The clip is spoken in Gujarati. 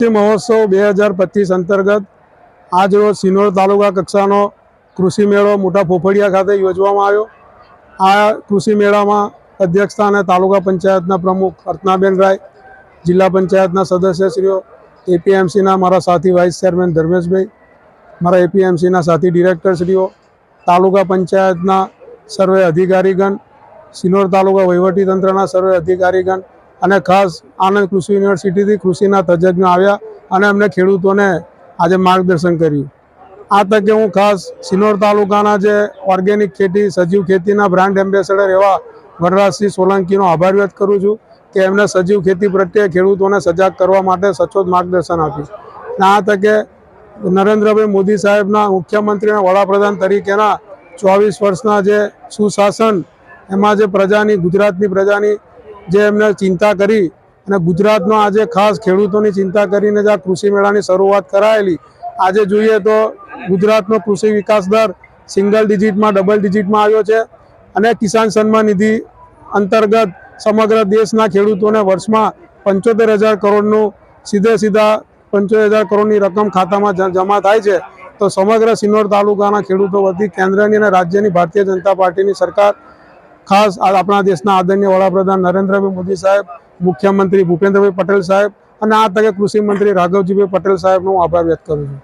કૃષિ મહોત્સવ બે હજાર પચીસ અંતર્ગત આજરોજ સિનોર તાલુકા કક્ષાનો કૃષિ મેળો મોટા ફોફડિયા ખાતે યોજવામાં આવ્યો. આ કૃષિ મેળામાં અધ્યક્ષસ્થાને તાલુકા પંચાયતના પ્રમુખ અર્ચનાબેન રાય, જિલ્લા પંચાયતના સદસ્યશ્રીઓ, એપીએમસીના મારા સાથી વાઇસ ચેરમેન ધર્મેશભાઈ, મારા એપીએમસીના સાથી ડિરેક્ટરશ્રીઓ, તાલુકા પંચાયતના સર્વે અધિકારીગણ, સિનોર તાલુકા વહીવટીતંત્રના સર્વે અધિકારીગણ અને ખાસ આનંદ કૃષિ યુનિવર્સિટીથી કૃષિના તજજ્ઞ આવ્યા અને અમને ખેડૂતોને આજે માર્ગદર્શન કર્યું. આ તકે હું ખાસ સિનોર તાલુકાના જે ઓર્ગેનિક ખેતી, સજીવ ખેતીના બ્રાન્ડ એમ્બેસેડર એવા વનરાજસિંહ સોલંકીનો આભાર વ્યક્ત કરું છું કે એમને સજીવ ખેતી પ્રત્યે ખેડૂતોને સજાગ કરવા માટે સચોટ માર્ગદર્શન આપ્યું. અને આ તકે નરેન્દ્રભાઈ મોદી સાહેબના મુખ્યમંત્રી અને વડાપ્રધાન તરીકેના ચોવીસ વર્ષના જે સુશાસન, એમાં જે પ્રજાની ગુજરાતની પ્રજાની જે એમને ચિંતા કરી અને ગુજરાતનો આજે ખાસ ખેડૂતોની ચિંતા કરીને જે આ કૃષિ મેળાની શરૂઆત કરાયેલી. આજે જોઈએ તો ગુજરાતનો કૃષિ વિકાસ દર સિંગલ ડિજિટમાં, ડબલ ડિજિટમાં આવ્યો છે અને કિસાન સન્માન નિધિ અંતર્ગત સમગ્ર દેશના ખેડૂતોને વર્ષમાં પંચોતેર હજાર કરોડનું સીધે સીધા પંચોતેર હજાર કરોડની રકમ ખાતામાં જમા થાય છે. તો સમગ્ર સિનોર તાલુકાના ખેડૂતો વતી કેન્દ્રની અને રાજ્યની ભારતીય જનતા પાર્ટીની સરકાર ખાસ આપણા દેશના આદરણીય વડાપ્રધાન નરેન્દ્રભાઈ મોદી સાહેબ, મુખ્યમંત્રી ભૂપેન્દ્રભાઈ પટેલ સાહેબ અને આ તકે કૃષિ મંત્રી રાઘવજીભાઈ પટેલ સાહેબનો હું આભાર વ્યક્ત કરું છું.